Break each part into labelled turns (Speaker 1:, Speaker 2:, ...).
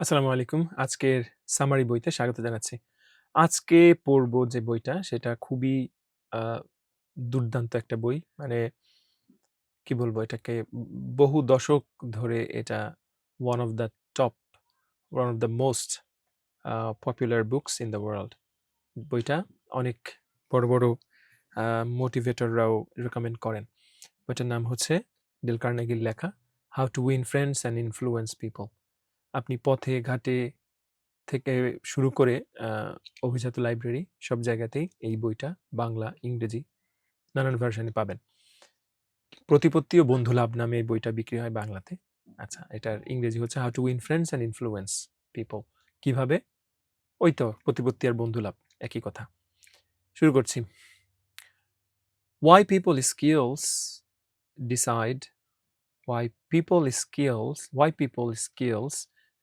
Speaker 1: আসসালামু আলাইকুম। আজকের সামারি বইতে স্বাগত জানাচ্ছি। আজকে পড়ব যে বইটা সেটা খুবই দুর্দান্ত একটা বই। মানে কি বলব এটাকে বহু দশক ধরে এটা one of the top one of the most popular books in the world বইটা অনেক বড়, বড় মোটিভেটররাও রেকমেন্ড করেন। বইটার নাম হচ্ছে ডেল কার্নেগির লেখা how to Win Friends and Influence People'. আপনি পথে ঘাটে থেকে শুরু করে অভিজাত লাইব্রেরি সব জায়গাতেই এই বইটা বাংলা, ইংরেজি নানান ভার্শনে পাবেন। 'প্রতিপত্তি ও বন্ধু লাভ' নামে এই বইটা বিক্রি হয় বাংলাতে। আচ্ছা এটার ইংরেজি হচ্ছে how to Win Friends and Influence People' কীভাবে? ওই তো প্রতিপত্তি আর বন্ধু লাভ একই কথা। শুরু করছি। Why people skills decide why people skills why people skills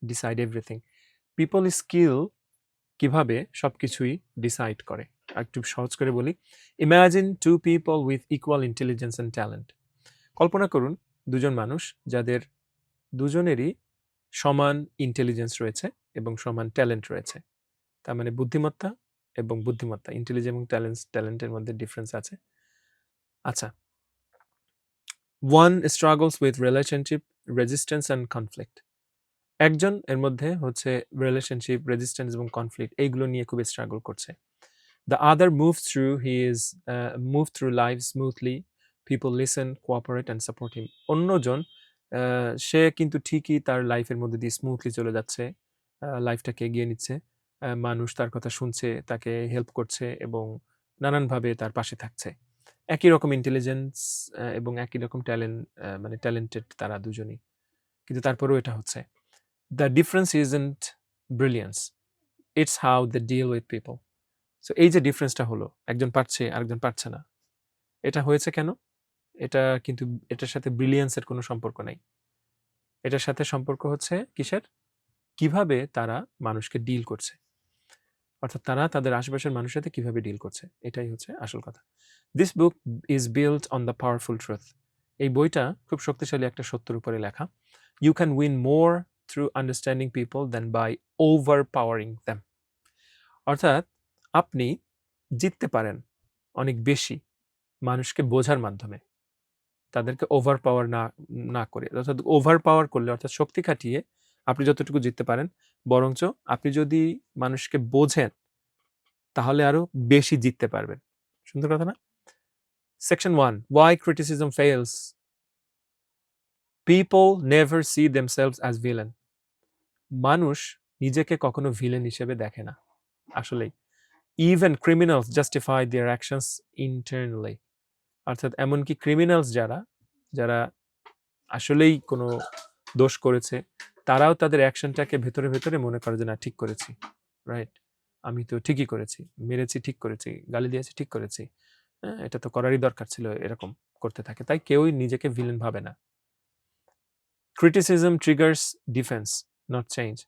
Speaker 1: decide everything people skill কীভাবে সবকিছুই ডিসাইড করে। আরেকটু সহজ করে বলি। Imagine two people with equal intelligence and talent কল্পনা করুন, দুজন মানুষ যাদের দুজনেরই সমান ইন্টেলিজেন্স রয়েছে এবং সমান ট্যালেন্ট রয়েছে। তার মানে বুদ্ধিমত্তা এবং বুদ্ধিমত্তা। ইন্টেলিজেন্স এবং ট্যালেন্স ট্যালেন্টের মধ্যে ডিফারেন্স আছে। আচ্ছা। One struggles with relationship resistance and conflict. একজন এর মধ্যে হচ্ছে রিলেশনশিপ, রেজিস্ট্যান্স এবং কনফ্লিক্ট এইগুলো নিয়ে খুবই স্ট্রাগল করছে। The other move through he is move through life smoothly people listen cooperate and support him. অন্যজন সে কিন্তু ঠিকই তার লাইফের মধ্যে দিয়ে স্মুথলি চলে যাচ্ছে। লাইফটাকে এগিয়ে নিচ্ছে। আ মানুষ তার কথা শুনছে, তাকে হেল্প করছে এবং নানানভাবে তার পাশে থাকছে। একই রকম ইন্টেলিজেন্স এবং একই রকম ট্যালেন্ট মানে ট্যালেন্টেড তারা দুজনই। কিন্তু তারপরেও এটা হচ্ছে। The difference isn't brilliance. It's how they deal with people. So এই যে ডিফারেন্সটা হলো, একজন পারছে আরেকজন পারছে না। এটা হয়েছে কেন? এটা কিন্তু এটার সাথে ব্রিলিয়ান্স এর কোনো সম্পর্ক নাই। এটার সাথে সম্পর্ক হচ্ছে কিসের? কীভাবে তারা মানুষকে ডিল করছে। অর্থাৎ তারা তাদের আশেপাশের মানুষের সাথে কীভাবে ডিল করছে। এটাই হচ্ছে আসল কথা। This book is built on the powerful truth. এই বইটা খুব শক্তিশালী একটা সত্যের উপরে লেখা। You can win more through understanding people than by overpowering them. অর্থাৎ আপনি জিততে পারেন অনেক বেশি মানুষকে বোঝার মাধ্যমে। তাদেরকে ওভার পাওয়ার না না করে। অর্থাৎ ওভার পাওয়ার করলে অর্থাৎ শক্তি খাটিয়ে আপনি যতটুকু জিততে পারেন, বরঞ্চ আপনি যদি মানুষকে বোঝেন তাহলে আরও বেশি জিততে পারবেন। সুন্দর কথা না? Section 1 Why criticism fails. People never see themselves as villain. মানুষ নিজেকে কখনো ভিলেন হিসেবে দেখে না। আসলেই। Even criminals justify their actions internally অর্থাৎ এমনকি ক্রিমিনালস যারা, যারা আসলেই কোনো দোষ করেছে, তারাও তাদের অ্যাকশনটাকে ভেতরে, ভেতরে মনে করে যে না ঠিক করেছি। রাইট? আমি তো ঠিকই করেছি। মেরেছি ঠিক করেছি। গালি দিয়েছি ঠিক করেছি। হ্যাঁ? এটা তো করারই দরকার ছিল এরকম করতে থাকে। তাই কেউই নিজেকে ভিলেন ভাবে না। Criticism triggers defense, not change.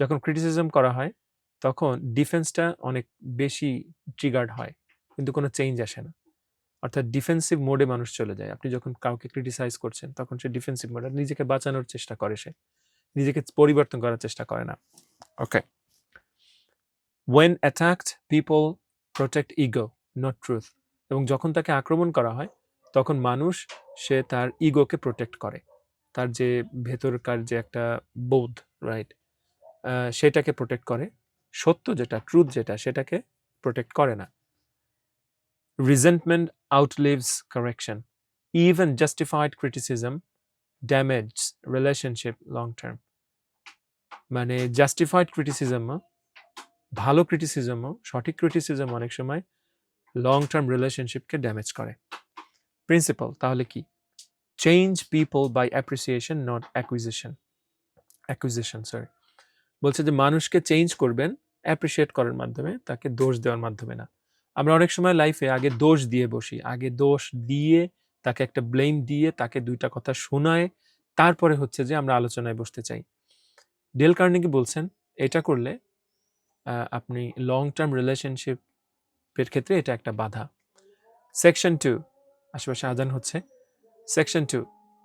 Speaker 1: যখন ক্রিটিসিজম করা হয় তখন ডিফেন্সটা অনেক বেশি ট্রিগার্ড হয়। কিন্তু কোনো চেঞ্জ আসে না। অর্থাৎ ডিফেন্সিভ মোডে মানুষ চলে যায়। আপনি যখন কাউকে ক্রিটিসাইজ করছেন তখন সে ডিফেন্সিভ মোডে নিজেকে বাঁচানোর চেষ্টা করে সে। নিজেকে পরিবর্তন করার চেষ্টা করে না। ওকে। When attacked people protect ego, not truth. এবং যখন তাকে আক্রমণ করা হয় তখন মানুষ সে তার ইগোকে প্রোটেক্ট করে। তার যে ভেতরকার যে একটা বোধ, রাইট? সেটাকে প্রোটেক্ট করে। সত্য যেটা, ট্রুথ যেটা সেটাকে প্রোটেক্ট করে না। Resentment outlives correction. Even justified criticism damages relationship long term. মানে জাস্টিফাইড ক্রিটিসিজমও ভালো ক্রিটিসিজমও সঠিক ক্রিটিসিজম অনেক সময় লং টার্ম রিলেশনশিপকে ড্যামেজ করে। প্রিন্সিপাল তাহলে কি? Change people by appreciation not acquisition. Acquisition sorry. বলছে যে মানুষকে চেঞ্জ করবেন অ্যাপ্রিসিয়েট করার মাধ্যমে, তাকে দোষ দেওয়ার মাধ্যমে না। আমরা অনেক সময় লাইফে আগে দোষ দিয়ে বসি। আগে দোষ দিয়ে তাকে একটা ব্লেম দিয়ে তাকে দুইটা কথা শোনায় তারপরে হচ্ছে যে আমরা আলোচনায় বসতে চাই। ডেল কার্নেগি বলছেন এটা করলে আপনি লং টার্ম রিলেশনশিপের ক্ষেত্রে এটা একটা বাধা। সেকশন টু আশেপাশে আজান হচ্ছে। Section two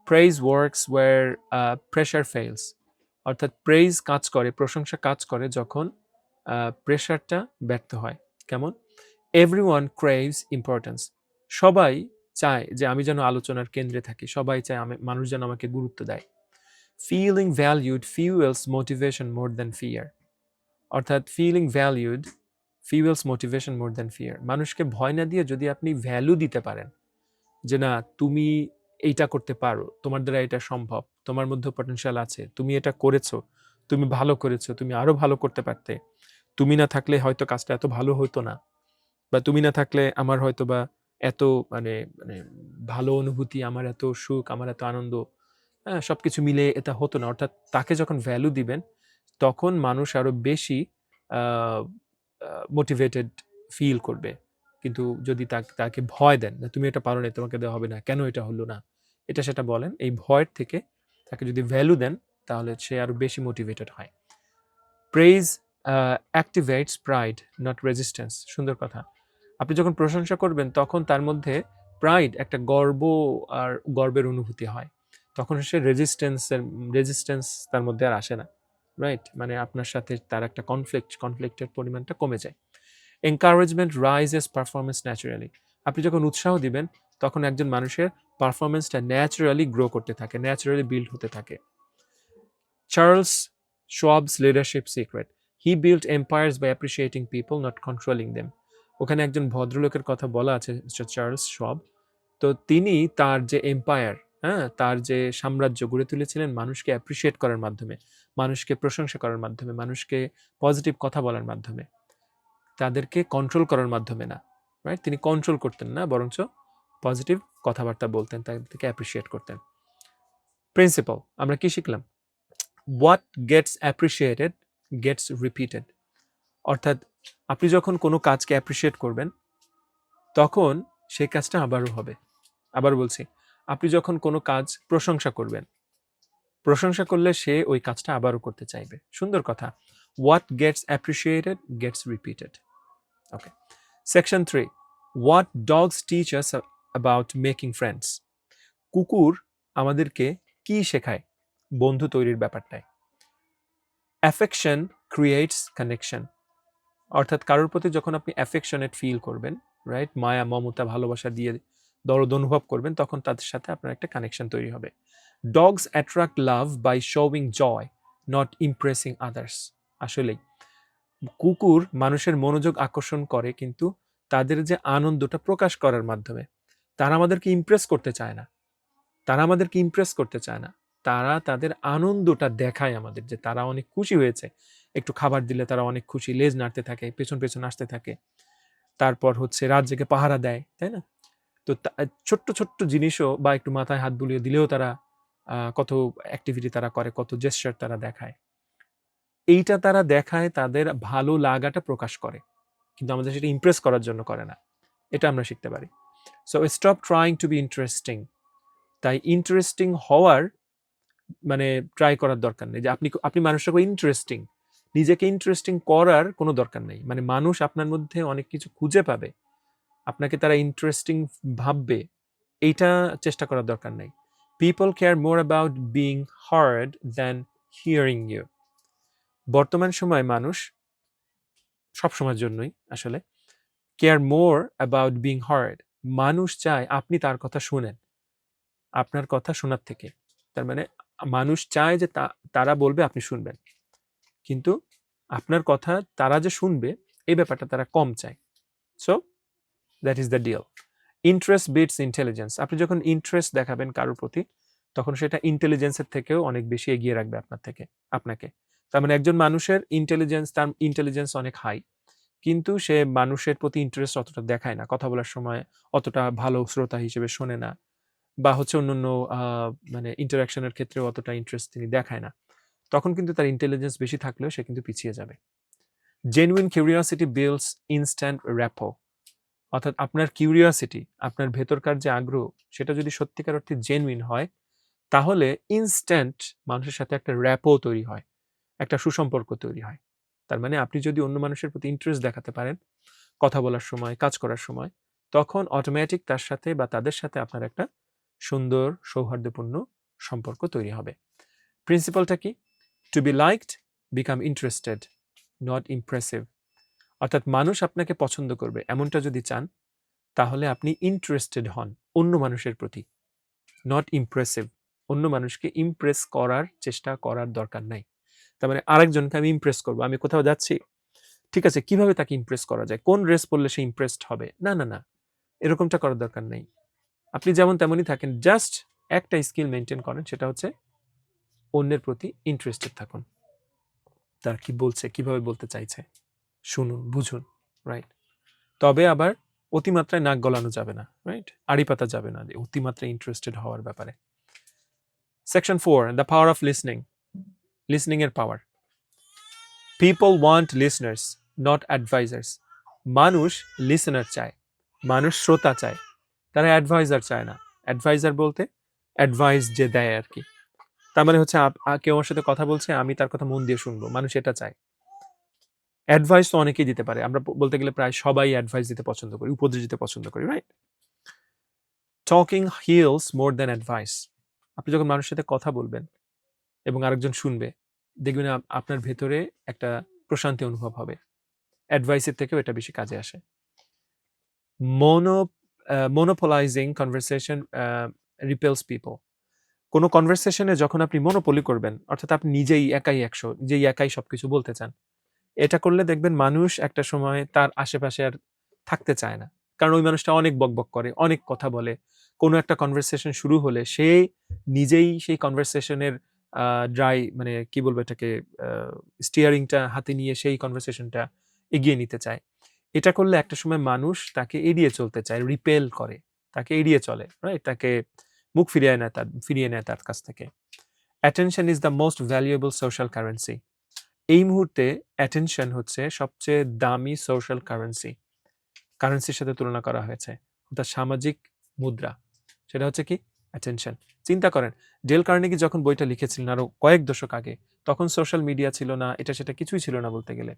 Speaker 1: praise works where a pressure fails. অর্থাৎ প্রেইজ কাজ করে, প্রশংসা কাজ করে যখন প্রেশারটা ব্যর্থ হয়। কেমন? এভরি ওয়ান ক্রেভস ইম্পর্টেন্স সবাই চায় যে আমি যেন আলোচনার কেন্দ্রে থাকি। সবাই চায় আমি, মানুষ যেন আমাকে গুরুত্ব দেয়। Feeling valued fuels motivation more than fear অর্থাৎ feeling valued fuels motivation more than fear মানুষকে ভয় না দিয়ে যদি আপনি ভ্যালু দিতে পারেন, যে না, তুমি এইটা করতে পারো, তোমার দ্বারা এটা সম্ভব তোমার মধ্যে পটেনশিয়াল আছে। তুমি এটা করেছ, তুমি ভালো করেছ, তুমি আরও ভালো করতে পারতে। তুমি না থাকলে হয়তো কাজটা এত ভালো হতো না। বা তুমি না থাকলে আমার হয়তো বা এত মানে মানে ভালো অনুভূতি, আমার এত সুখ, আমার এত আনন্দ হ্যাঁ সবকিছু মিলে এটা হতো না। অর্থাৎ তাকে যখন ভ্যালু দিবেন, তখন মানুষ আরও বেশি মোটিভেটেড ফিল করবে। কিন্তু যদি তাকে তাকে ভয় দেন, না, তুমি এটা পারো না তোমাকে দেওয়া হবে না, কেন এটা হলো না? এটা সেটা বলেন, এই ভয়ের থেকে তাকে যদি ভ্যালু দেন, তাহলে সে আরও বেশি মোটিভেটেড হয়। Praise activates pride not resistance সুন্দর কথা। আপনি যখন প্রশংসা করবেন, তখন তার মধ্যে প্রাইড একটা গর্ব আর গর্বের অনুভূতি হয়। তখন সে রেজিস্ট্যান্সের রেজিস্ট্যান্স তার মধ্যে আর আসে না। রাইট মানে আপনার সাথে তার একটা কনফ্লিক্ট কনফ্লিক্টের পরিমাণটা কমে যায়। এনকারেজমেন্ট রাইজেস পারফরমেন্স ন্যাচারালি আপনি যখন উৎসাহ দিবেন, তখন একজন মানুষের পারফরমেন্সটা ন্যাচারালি গ্রো করতে থাকে, ন্যাচারালি বিল্ড হতে থাকে। Charles Schwab's leadership secret. He build empires by appreciating people, not controlling them. ওখানে একজন ভদ্রলোকের কথা বলা আছে, মিস্টার চার্লস শব তো তিনি তার যে এম্পায়ার হ্যাঁ তার যে সাম্রাজ্য গড়ে তুলেছিলেন, মানুষকে অ্যাপ্রিসিয়েট করার মাধ্যমে, মানুষকে প্রশংসা করার মাধ্যমে, মানুষকে পজিটিভ কথা বলার মাধ্যমে। তাদেরকে কন্ট্রোল করার মাধ্যমে না, রাইট? তিনি কন্ট্রোল করতেন না, বরঞ্চ পজিটিভ কথাবার্তা বলতেন, তাদেরকে অ্যাপ্রিসিয়েট করতেন। প্রিন্সিপাল আমরা কি শিখলাম? What gets appreciated gets repeated অর্থাৎ, আপনি যখন কোনো কাজকে অ্যাপ্রিসিয়েট করবেন, তখন সেই কাজটা আবারও হবে। আবার বলছি, আপনি যখন কোনো কাজ প্রশংসা করবেন, প্রশংসা করলে সে ওই কাজটা আবারও করতে চাইবে। সুন্দর কথা। What gets appreciated gets repeated okay section three what dogs teach us about making friends কুকুর আমাদেরকে কি শেখায়? বন্ধু তৈরির ব্যাপারটায়। অ্যাফেকশন ক্রিয়েটস কানেকশন অর্থাৎ কারোর প্রতি যখন আপনি অ্যাফেকশনেট ফিল করবেন রাইট মায়া, মমতা, ভালোবাসা দিয়ে দরদ অনুভব করবেন, তখন তাদের সাথে আপনার একটা কানেকশন তৈরি হবে। Dogs attract love by showing joy not impressing others আসলেই, কুকুর মানুষের মনোযোগ আকর্ষণ করে কিন্তু তাদের যে আনন্দটা প্রকাশ করার মাধ্যমে। তারা আমাদেরকে ইমপ্রেস করতে চায় না। তারা আমাদেরকে ইমপ্রেস করতে চায় না। তারা তাদের আনন্দটা দেখায় আমাদের যে তারা অনেক খুশি হয়েছে। একটু খাবার দিলে তারা অনেক খুশি, লেজ নাড়তে থাকে, পেছন পেছন আসতে থাকে। তারপর হচ্ছে রাত জেগে পাহারা দেয়, তাই না? তো ছোট্ট ছোট্ট জিনিসও বা একটু মাথায় হাত বুলিয়ে দিলেও তারা কত অ্যাক্টিভিটি তারা করে, কত জেস্টার তারা দেখায়। এইটা তারা দেখায় তাদের ভালো লাগাটা প্রকাশ করে। কিন্তু আমাদের সেটা ইমপ্রেস করার জন্য করে না। এটা আমরা শিখতে পারি। So stop trying to be interesting তাই ইন্টারেস্টিং হওয়ার মানে ট্রাই করার দরকার নেই। যে আপনি আপনি মানুষটাকে ইন্টারেস্টিং নিজেকে ইন্টারেস্টিং করার কোনো দরকার নেই। মানে মানুষ আপনার মধ্যে অনেক কিছু খুঁজে পাবে। আপনাকে তারা ইন্টারেস্টিং ভাববে, এইটা চেষ্টা করার দরকার নেই। People care more about being heard than hearing you বর্তমান সময় মানুষ সব সময়ের জন্যই আসলে care more about being heard মানুষ চায় আপনি তার কথা শুনেন। আপনার কথা শোনার থেকে। তার মানে মানুষ চায় যে তারা বলবে আপনি শুনবেন। কিন্তু আপনার কথা তারা যে শুনবে, এই ব্যাপারটা তারা কম চায়। So that is the deal interest beats intelligence আপনি যখন ইন্টারেস্ট দেখাবেন কারোর প্রতি, তখন সেটা ইন্টেলিজেন্সের থেকেও অনেক বেশি এগিয়ে রাখবে আপনার থেকে, আপনাকে। তার মানে একজন মানুষের ইন্টেলিজেন্স তার ইন্টেলিজেন্স অনেক হাই কিন্তু সে মানুষের প্রতি ইন্টারেস্ট অতটা দেখায় না। কথা বলার সময় অতটা ভালো শ্রোতা হিসেবে শোনে না বা হচ্ছে অন্যান্য মানে ইন্টারাকশনের ক্ষেত্রেও অতটা ইন্টারেস্ট তিনি দেখায় না। তখন কিন্তু তার ইন্টেলিজেন্স বেশি থাকলেও সে কিন্তু পিছিয়ে যাবে। Genuine curiosity builds instant rapport অর্থাৎ আপনার কিউরিয়াসিটি আপনার ভেতরকার যে আগ্রহ, সেটা যদি সত্যিকার অর্থে জেনুইন হয়, তাহলে ইনস্ট্যান্ট মানুষের সাথে একটা র্যাপও তৈরি হয়, একটা সুসম্পর্ক তৈরি হয়। তার মানে আপনি যদি অন্য মানুষের প্রতি ইন্টারেস্ট দেখাতে পারেন, কথা বলার সময়, কাজ করার সময়, তখন অটোমেটিক তার সাথে বা তাদের সাথে আপনার একটা সুন্দর, সৌহার্দ্যপূর্ণ সম্পর্ক তৈরি হবে। প্রিন্সিপালটা কি? To be liked become interested not impressive অর্থাৎ মানুষ আপনাকে পছন্দ করবে, এমনটা যদি চান, তাহলে আপনি ইন্টারেস্টেড হন অন্য মানুষের প্রতি নট ইমপ্রেসিভ অন্য মানুষকে ইমপ্রেস করার চেষ্টা করার দরকার নাই। তার মানে আরেকজনকে আমি ইমপ্রেস করব, আমি কোথাও যাচ্ছি, ঠিক আছে, কীভাবে তাকে ইমপ্রেস করা যায়, কোন ড্রেস পরলে সে ইমপ্রেসড হবে? না না না, এরকমটা করার দরকার নেই। আপনি যেমন তেমনই থাকেন জাস্ট একটা স্কিল মেনটেন করেন, সেটা হচ্ছে অন্যের প্রতি ইন্টারেস্টেড থাকুন। তার কি বলছে, কীভাবে বলতে চাইছে, শুনুন, বুঝুন রাইট তবে আবার অতিমাত্রায় নাক গলানো যাবে না রাইট আড়ি পাতা যাবে না, অতিমাত্রায় ইন্টারেস্টেড হওয়ার ব্যাপারে। Section four the power of listening listening এর power people want listeners not advisers মানুষ লিসনার চায়, মানুষ শ্রোতা চায়। তারা অ্যাডভাইজার চায় না। অ্যাডভাইজার বলতে অ্যাডভাইস যে দেয় আর কি। তার মানে হচ্ছে কেউ আমার সাথে কথা বলছে, আমি তার কথা মন দিয়ে শুনব, মানুষ এটা চায়। অ্যাডভাইস তো অনেকেই দিতে পারে। আমরা বলতে গেলে প্রায় সবাই অ্যাডভাইস দিতে পছন্দ করি, উপদেশ দিতে পছন্দ করি right talking heals more than advice আপনি যখন মানুষের সাথে কথা বলবেন এবং আরেকজন শুনবে দেখবেন আপনার ভেতরে একটা প্রশান্তি অনুভব হবে। অ্যাডভাইসের থেকেও এটা বেশি কাজে আসে। মনো মোনোপোলাইজিং কনভারসেশন রিপেলস পিপল কোনো কনভারসেশনে যখন আপনি মনোপলি করবেন, অর্থাৎ আপনি নিজেই একাই একশো, নিজেই একাই সবকিছু বলতে চান, এটা করলে দেখবেন মানুষ একটা সময় তার আশেপাশে আর থাকতে চায় না। কারণ ওই মানুষটা অনেক বকবক করে, অনেক কথা বলে। কোনো একটা কনভারসেশন শুরু হলে সে নিজেই সেই কনভারসেশনের ড্রাই মানে কি বলব এটাকে স্টিয়ারিংটা হাতে নিয়ে সেই কনভারসেশনটা এগিয়ে নিতে চায়। এটা করলে একটা সময় মানুষ তাকে এড়িয়ে চলতে চায় রিপেল করে, তাকে এড়িয়ে চলে রাইট তাকে মুখ ফিরিয়ে নেয় তার, ফিরিয়ে নেয় তার কাছ থেকে। Attention is the most valuable social currency এই মুহূর্তে অ্যাটেনশন হচ্ছে সবচেয়ে দামি সোশ্যাল কারেন্সি কারেন্সির সাথে তুলনা করা হয়েছে অর্থাৎ সামাজিক মুদ্রা। সেটা হচ্ছে কি? অ্যাটেনশন চিন্তা করেন, ডেল কার্নেগি যখন বইটা লিখেছিলেন আরও কয়েক দশক আগে, তখন সোশ্যাল মিডিয়া ছিল না, এটা সেটা কিছুই ছিল না বলতে গেলে।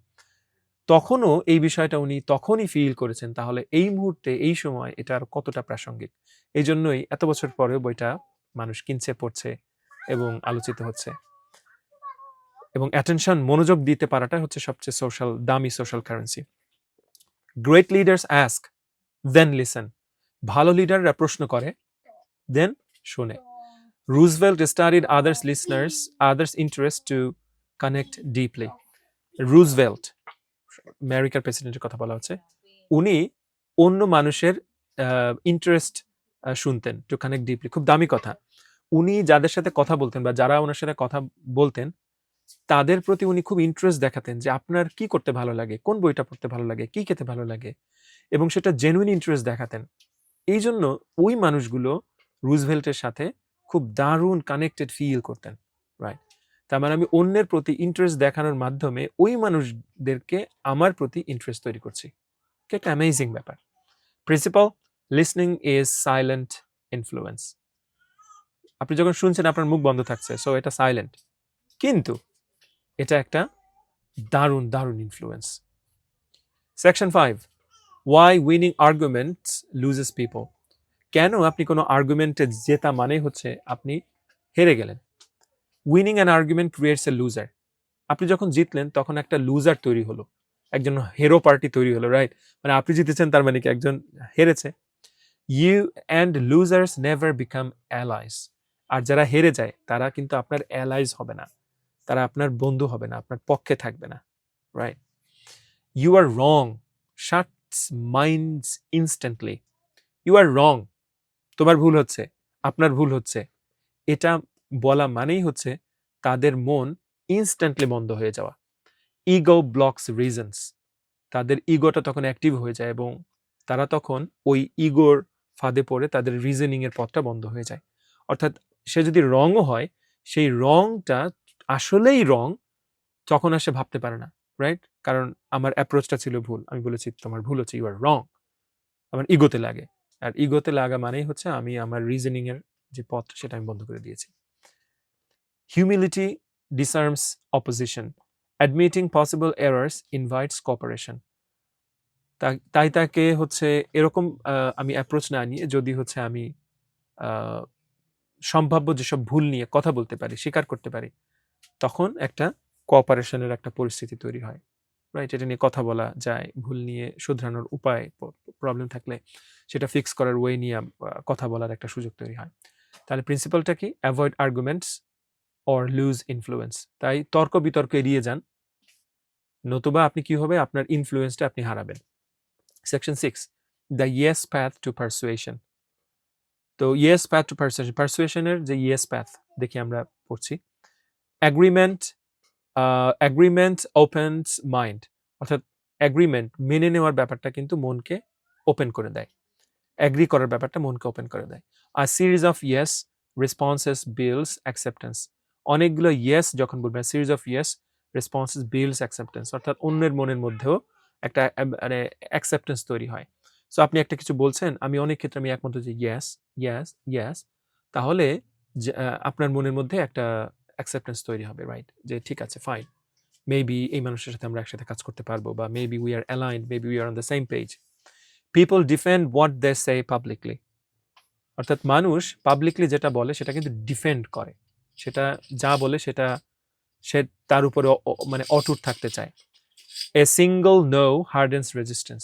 Speaker 1: তখনও এই বিষয়টা উনি তখনই ফিল করেছেন, তাহলে এই মুহূর্তে, এই সময় এটা আর কতটা প্রাসঙ্গিক? এই জন্যই এত বছর পরেও বইটা মানুষ কিনছে, পড়ছে এবং আলোচিত হচ্ছে। এবং অ্যাটেনশন মনোযোগ দিতে পারাটা হচ্ছে সবচেয়ে সোশ্যাল দামি social currency great leaders ask then listen ভালো লিডাররা প্রশ্ন করে দেন শোনে। Roosevelt studied others listeners others interest to connect deeply Roosevelt আমেরিকার প্রেসিডেন্টের কথা বলা হচ্ছে, উনি অন্য মানুষের ইন্টারেস্ট শুনতেন টু কানেক্ট ডিপলি খুব দামি কথা। উনি যাদের সাথে কথা বলতেন বা যারা ওনার সাথে কথা বলতেন, তাদের প্রতি উনি খুব ইন্টারেস্ট দেখাতেন যে আপনার কি করতে ভালো লাগে, কোন বইটা পড়তে ভালো লাগে, কি খেতে ভালো লাগে এবং সেটা জেনুইন ইন্টারেস্ট দেখাতেন। এই জন্য ওই মানুষগুলো রুজভেল্টের সাথে খুব দারুণ কানেক্টেড ফিল করতেন রাইট তার মানে আমি অন্যের প্রতি ইন্টারেস্ট দেখানোর মাধ্যমে ওই মানুষদেরকে আমার প্রতি ইন্টারেস্ট তৈরি করছি। একটা অ্যামেজিং ব্যাপার। Principle listening is silent influence আপনি যখন শুনছেন, আপনার মুখ বন্ধ থাকছে সো এটা সাইলেন্ট কিন্তু এটা একটা দারুণ দারুণ influence section five why winning arguments loses people কেন আপনি কোনো আর্গুমেন্টে জেতা মানে হচ্ছে আপনি হেরে গেলেন? Winning an argument creates a loser আপনি যখন জিতলেন, তখন একটা লুজার তৈরি হলো। একজন হেরো পার্টি তৈরি হলো রাইট মানে আপনি জিতেছেন, তার মানে কি একজন হেরেছে? You and losers never become allies আর যারা হেরে যায়, তারা কিন্তু আপনার অ্যালাইজ হবে না। তারা আপনার বন্ধু হবে না, আপনার পক্ষে থাকবে না right you are wrong shuts minds instantly you are wrong তোমার ভুল হচ্ছে, আপনার ভুল হচ্ছে। এটা বলা মানেই হচ্ছে তাদের মন ইনস্ট্যান্টলি বন্ধ হয়ে যাওয়া। ইগো ব্লকস রিজনস তাদের ইগোটা তখন অ্যাক্টিভ হয়ে যায় এবং তারা তখন ওই ইগোর ফাঁদে পড়ে তাদের রিজনিং এর পথটা বন্ধ হয়ে যায়। অর্থাৎ সে যদি রংও হয়, সেই রংটা আসলেই রং তখন আর সে ভাবতে পারে না রাইট কারণ আমার অ্যাপ্রোচটা ছিল ভুল। আমি বলেছি, তোমার ভুল হচ্ছে ইউ আর রং আমার ইগোতে লাগে। আর ইগোতে লাগা মানেই হচ্ছে আমি আমার রিজনিং এর যে পথ সেটা আমি বন্ধ করে দিয়েছি। Humility disarms opposition admitting possible errors invites cooperation তাই তাকে হচ্ছে এরকম আমি অ্যাপ্রোচ না নিয়ে যদি হচ্ছে আমি সম্ভাব্য যেসব ভুল নিয়ে কথা বলতে পারি, স্বীকার করতে পারি, তখন একটা কোঅপারেশনের একটা পরিস্থিতি তৈরি হয়। রাইট এটা নিয়ে কথা বলা যায়, ভুল নিয়ে শুধরানোর উপায় প্রবলেম থাকলে। সেটা ফিক্স করার ওয়ে নিয়ে কথা বলার একটা সুযোগ তৈরি হয়। তাহলে প্রিন্সিপালটা কি? Avoid arguments or lose influence তাই তর্ক বিতর্ক এড়িয়ে যান। নতুবা আপনি কি হবে? আপনার ইনফ্লুয়েন্সটা আপনি হারাবেন। Section six the yes path to persuasion তো ইয়েস প্যাথ টু পারসুয়েশন পারসুয়েশনের যে ইয়েস প্যাথ দেখি আমরা পড়ছি। অ্যাগ্রিমেন্ট অ্যাগ্রিমেন্ট ওপেন্স মাইন্ড অর্থাৎ অ্যাগ্রিমেন্ট মেনে নেওয়ার ব্যাপারটা কিন্তু মনকে ওপেন করে দেয়। অ্যাগ্রি করার ব্যাপারটা মনকে ওপেন করে দেয়। আর series of yes responses builds acceptance অনেকগুলো ইয়েস যখন বলবেন series of yes responses builds acceptance অর্থাৎ অন্যের মনের মধ্যেও একটা মানে অ্যাকসেপ্টেন্স তৈরি হয়। সো আপনি একটা কিছু বলছেন, আমি অনেক ক্ষেত্রে আমি একমত যে ইয়েস ইয়েস ইয়েস তাহলে আপনার মনের মধ্যে একটা অ্যাকসেপ্টেন্স তৈরি হবে রাইট যে, ঠিক আছে ফাইন মেবি এই মানুষের সাথে আমরা একসাথে কাজ করতে পারব বা maybe we are aligned maybe we are on the same page people defend what they say publicly অর্থাৎ মানুষ পাবলিকলি যেটা বলে, সেটা কিন্তু ডিফেন্ড করে। সেটা যা বলে, সেটা সে তার উপরে মানে অটুট থাকতে চায়। A single no hardens resistance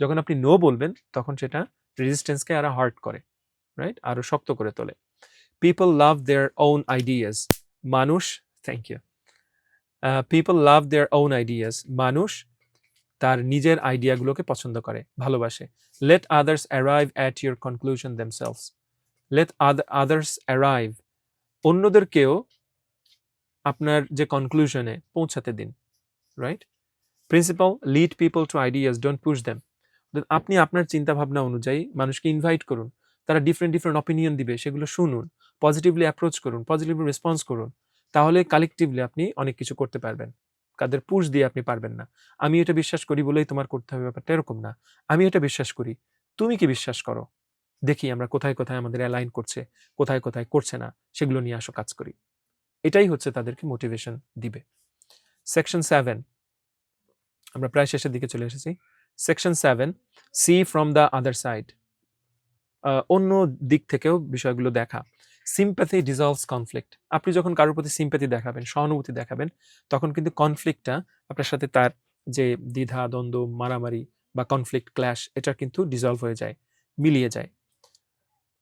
Speaker 1: যখন আপনি নো বলবেন, তখন সেটা রেজিস্ট্যান্সকে আরও হার্ড করে রাইট আরও শক্ত করে তোলে। People love their own ideas মানুষ thank you people love their own ideas মানুষ তার নিজের আইডিয়াগুলোকে পছন্দ করে, ভালোবাসে। Let others arrive at your conclusion themselves let others arrive অন্যদেরকেও আপনার যে কনক্লুশনে পৌঁছাতে দিন right principle lead people to ideas don't push them আপনি আপনার চিন্তা ভাবনা অনুযায়ী মানুষকে ইনভাইট করুন। তারা ডিফারেন্ট ডিফারেন্ট অপিনিয়ন দিবে, সেগুলো শুনুন পজিটিভলি অ্যাপ্রোচ করুন পজিটিভলি রেসপন্স করুন। তাহলে কালেকটিভলি আপনি অনেক কিছু করতে পারবেন। কাদের পুশ দিয়ে আপনি পারবেন না। আমি এটা বিশ্বাস করি বলেই তোমার করতে হবে ব্যাপারটা এরকম না। আমি এটা বিশ্বাস করি। তুমি কি বিশ্বাস করো? দেখি আমরা কোথায় কোথায় আমাদের অ্যালাইন করছে, কোথায় কোথায় করছে না, সেগুলো নিয়ে আসো কাজ করি। এটাই হচ্ছে তাদেরকে মোটিভেশন দিবে। সেকশন সেভেন আমরা প্রায় শেষের দিকে চলে এসেছি। Section seven see from the other side অন্য দিক থেকেও বিষয়গুলো দেখা। সিম্প্যাথি ডিজলভস কনফ্লিক্ট আপনি যখন কারোর প্রতি সিম্প্যাথি দেখাবেন, সহানুভূতি দেখাবেন, তখন কিন্তু কনফ্লিক্টটা আপনার সাথে তার যে দ্বিধা, দ্বন্দ্ব, মারামারি বা কনফ্লিক্ট ক্ল্যাশ এটা কিন্তু ডিজলভ হয়ে যায়, মিলিয়ে যায়।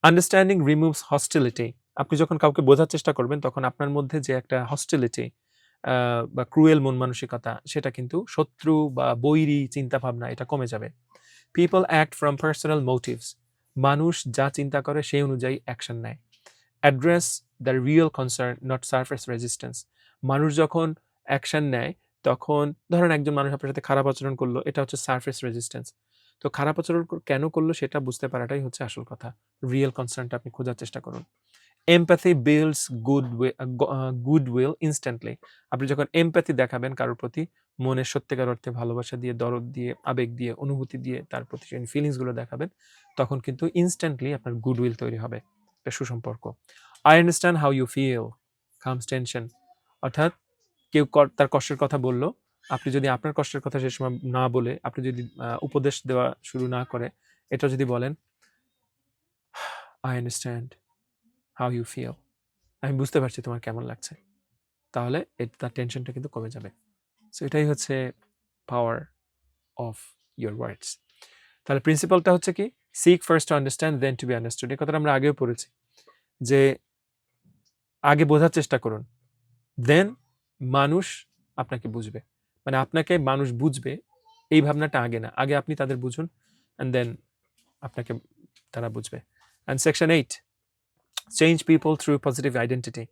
Speaker 1: আন্ডারস্ট্যান্ডিং রিমুভস হস্টিলিটি আপনি যখন কাউকে বোঝার চেষ্টা করবেন, তখন আপনার মধ্যে যে একটা হস্টিলিটি বা ক্রুয়েল মন মানসিকতা, সেটা কিন্তু শত্রু বা বৈরী চিন্তা ভাবনা এটা কমে যাবে। People act from personal motives মানুষ যা চিন্তা করে, সেই অনুযায়ী অ্যাকশন নেয়। Address the real concern not surface resistance মানুষ যখন অ্যাকশন নেয়, তখন ধরেন একজন মানুষ আপনার সাথে খারাপ আচরণ করল, এটা হচ্ছে সারফেস রেজিস্ট্যান্স তো খারাপ আচরণ কেন করল সেটা বুঝতে পারাটাই হচ্ছে আসল কথা। রিয়েল কনসার্নটা আপনি খোঁজার চেষ্টা করুন। Empathy builds good goodwill instantly আপনি যখন এমপ্যাথি দেখাবেন কারোর প্রতি, মনের সত্যিকার অর্থে ভালোবাসা দিয়ে, দরদ দিয়ে, আবেগ দিয়ে, অনুভূতি দিয়ে, তার প্রতি ফিলিংসগুলো দেখাবেন, তখন কিন্তু ইনস্ট্যান্টলি আপনার গুড উইল তৈরি হবে। একটা সুসম্পর্ক I understand how you feel calms tension অর্থাৎ কেউ তার কষ্টের কথা বলল। আপনি যদি আপনার কষ্টের কথা সে সময় না বলে, আপনি যদি উপদেশ দেওয়া শুরু না করে, এটা যদি বলেন I understand how you feel আমি বুঝতে পারছি তোমার কেমন লাগছে। তাহলে তার টেনশনটা কিন্তু কমে যাবে। সো এটাই হচ্ছে পাওয়ার অফ ইয়োর ওয়ার্ডস তাহলে প্রিন্সিপালটা হচ্ছে কি? Seek first to understand then to be understood এই কথাটা আমরা আগেও পড়েছি, যে আগে বোঝার চেষ্টা করুন দেন মানুষ আপনাকে বুঝবে। মানে আপনাকে মানুষ বুঝবে, এই ভাবনাটা আগে না। আগে আপনি তাদের বুঝুন অ্যান্ড দেন আপনাকে তারা বুঝবে। And section eight change people through positive identity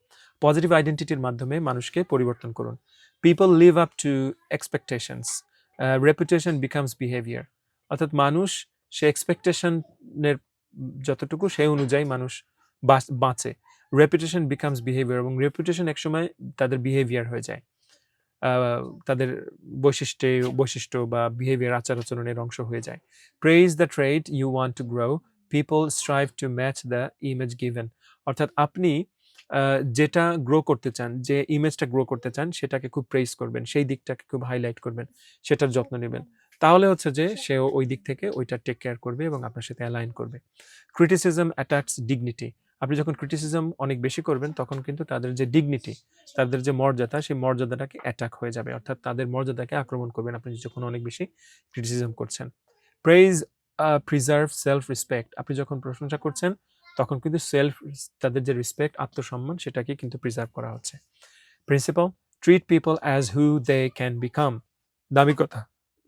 Speaker 1: positive আইডেন্টিটির মাধ্যমে মানুষকে পরিবর্তন করুন। People live up to expectations reputation becomes behaviour অর্থাৎ মানুষ সে এক্সপেকটেশনের যতটুকু, সেই অনুযায়ী মানুষ বাঁচে। রেপুটেশন বিকামস বিহেভিয়ার এবং রেপুটেশন একসময় তাদের বিহেভিয়ার হয়ে যায়। তাদের বৈশিষ্ট্য বৈশিষ্ট্য বা বিহেভিয়ার আচার আচরণের অংশ হয়ে যায়। Praise the trait you want to grow people strive to match the image given অর্থাৎ আপনি যেটা গ্রো করতে চান, যে ইমেজটা গ্রো করতে চান, সেটাকে খুব প্রেস করবেন, সেই দিকটাকে খুব হাইলাইট করবেন, সেটার যত্ন নেবেন। তাহলে হচ্ছে যে সে ওই দিক থেকে ওইটা টেক কেয়ার করবে এবং আপনার সাথে অ্যালাইন করবে। ক্রিটিসিজম অ্যাটাকস ডিগনিটি আপনি যখন ক্রিটিসিজম অনেক বেশি করবেন, তখন কিন্তু তাদের যে ডিগনিটি তাদের যে মর্যাদা, সেই মর্যাদাটাকে অ্যাটাক হয়ে যাবে। অর্থাৎ তাদের মর্যাদাকে আক্রমণ করবেন আপনি যখন অনেক বেশি ক্রিটিসিজম করছেন। প্রেইজ প্রিজার্ভ সেলফ রেসপেক্ট আপনি যখন প্রশংসা করছেন, তখন কিন্তু সেলফ তাদের যে রেসপেক্ট আত্মসম্মান, সেটাকে কিন্তু প্রিজার্ভ করা হচ্ছে। Principle treat people as who they can become দামি কথা।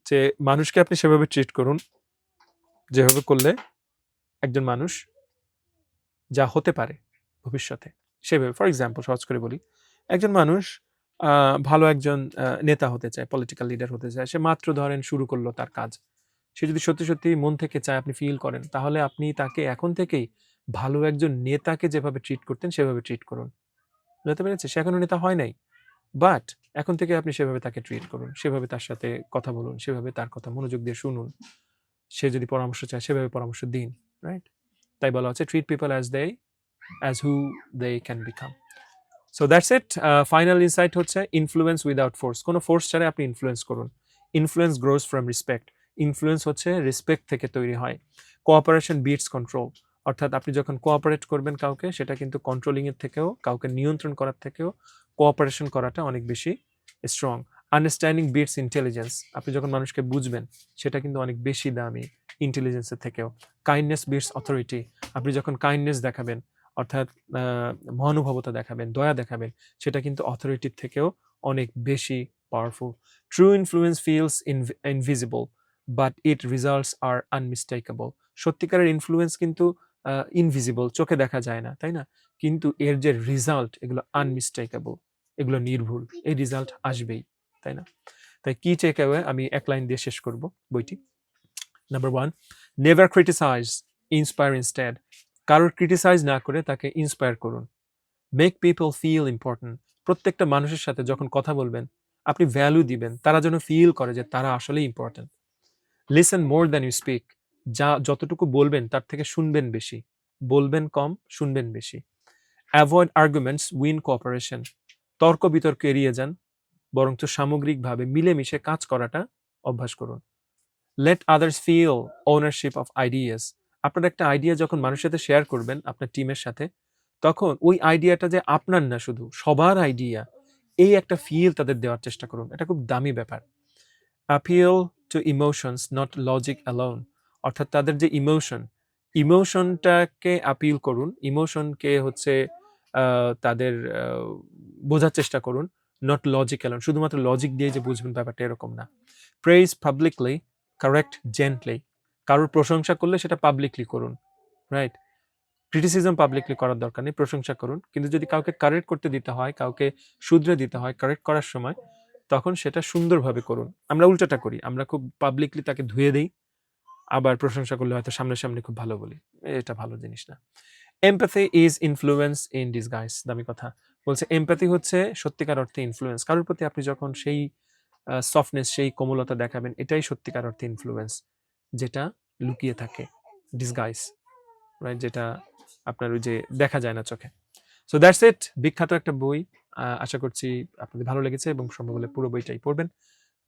Speaker 1: যে মানুষকে আপনি সেভাবে ট্রিট করুন, যেভাবে করলে একজন মানুষ যা হতে পারে ভবিষ্যতে, সেভাবে। ফর এক্সাম্পল সহজ করে বলি, একজন মানুষ ভালো একজন নেতা হতে চায় পলিটিক্যাল লিডার হতে চায়, সে মাত্র ধরেন শুরু করল তার কাজ। সে যদি সত্যি সত্যি মন থেকে চায়, আপনি ফিল করেন, তাহলে আপনি তাকে এখন থেকেই ভালো একজন নেতাকে যেভাবে ট্রিট করতেন, সেভাবে ট্রিট করুন। বুঝতে পেরেছে সে এখনও নেতা হয় নাই। বাট এখন থেকে আপনি সেভাবে তাকে ট্রিট করুন, সেভাবে তার সাথে কথা বলুন, সেভাবে তার কথা মনোযোগ দিয়ে শুনুন। সে যদি পরামর্শ চায়, সেভাবে পরামর্শ দিন রাইট তাই বলা হচ্ছে treat people as they as who they can become so that's it final insight হচ্ছে ইনফ্লুয়েন্স উইদাউট ফোর্স কোনো ফোর্স ছাড়া আপনি ইনফ্লুয়েন্স করুন। Influence grows from respect influence হচ্ছে রেসপেক্ট থেকে তৈরি হয়। কোঅপারেশন বিটস কন্ট্রোল অর্থাৎ আপনি যখন কোঅপারেট করবেন কাউকে, সেটা কিন্তু কন্ট্রোলিং এর থেকেও, কাউকে নিয়ন্ত্রণ করার থেকেও কোঅপারেশন করাটা অনেক বেশি স্ট্রং আন্ডারস্ট্যান্ডিং বিটস ইন্টেলিজেন্স আপনি যখন মানুষকে বুঝবেন, সেটা কিন্তু অনেক বেশি দামি ইন্টেলিজেন্সের থেকেও। কাইন্ডনেস বিটস অথরিটি আপনি যখন কাইন্ডনেস দেখাবেন, অর্থাৎ মহানুভবতা দেখাবেন, দয়া দেখাবেন, সেটা কিন্তু অথরিটির থেকেও অনেক বেশি powerful true influence feels in invisible but it results are unmistakable সত্যিকারের ইনফ্লুয়েন্স কিন্তু ইনভিজিবল চোখে দেখা যায় না, তাই না? কিন্তু এর যে রেজাল্ট এগুলো আনমিস্টেকেবল এগুলো নির্ভুল, এই রেজাল্ট আসবেই, তাই না? তাই কি অ্যাওয়ে আমি এক লাইন দিয়ে শেষ করব বইটি। Number one never criticise inspire instead কারোর ক্রিটিসাইজ না করে তাকে ইন্সপায়ার করুন। মেক পিপল ফিল ইম্পর্টেন্ট প্রত্যেকটা মানুষের সাথে যখন কথা বলবেন, আপনি ভ্যালু দিবেন, তারা যেন ফিল করে যে তারা আসলে important listen more than you speak যা যতটুকু বলবেন তার থেকে শুনবেন বেশি। বলবেন কম, শুনবেন বেশি। অ্যাভয়েড আর্গুমেন্টস উইন কোঅপারেশন তর্ক বিতর্ক এড়িয়ে যান, বরঞ্চ সামগ্রিকভাবে মিলেমিশে কাজ করাটা অভ্যাস করুন। Let others feel ownership of ideas আপনার একটা আইডিয়া যখন মানুষের সাথে শেয়ার করবেন, আপনার টিমের সাথে, তখন ওই আইডিয়াটা যে আপনার না শুধু, সবার আইডিয়া এই একটা ফিল তাদের দেওয়ার চেষ্টা করুন। এটা খুব দামি ব্যাপার। Appeal to emotions not logic alone অর্থাৎ তাদের যে ইমোশন ইমোশনটাকে আপিল করুন ইমোশনকে হচ্ছে তাদের বোঝার চেষ্টা করুন নট লজিক অ্যালোন শুধুমাত্র লজিক দিয়ে যে বুঝবেন ব্যাপারটা এরকম না। প্রেইজ পাবলিকলি কারেক্ট জেন্টলি কারোর প্রশংসা করলে সেটা পাবলিকলি করুন রাইট ক্রিটিসিজম পাবলিকলি করার দরকার নেই, প্রশংসা করুন, কিন্তু যদি কাউকে কারেক্ট করতে দিতে হয়, কাউকে শুধরে দিতে হয় কারেক্ট করার সময়, তখন সেটা সুন্দরভাবে করুন। আমরা উল্টাটা করি, আমরা খুব পাবলিকলি তাকে ধুয়ে দেই আবার প্রশংসা করলে হয়তো সামনাসামনি খুব ভালো বলি। এটা ভালো জিনিস না। Empathy is influence in disguise দামি কথা। বলছে এমপ্যাথি হচ্ছে সত্যিকার অর্থে ইনফ্লুয়েন্স কারোর প্রতি আপনি যখন সেই সফটনেস সেই কোমলতা দেখাবেন, এটাই সত্যিকার অর্থে ইনফ্লুয়েন্স যেটা লুকিয়ে থাকে ডিসগাইস রাইট যেটা আপনার ওই যে দেখা যায় না চোখে। সো দ্যাটস ইট বিখ্যাত একটা বই আশা করছি আপনাদের ভালো লেগেছে এবং সম্ভব হলে পুরো বইটাই পড়বেন।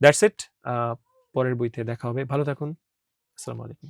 Speaker 1: দ্যাটস ইট পরের বইতে দেখা হবে। ভালো থাকুন। আসসালামু আলাইকুম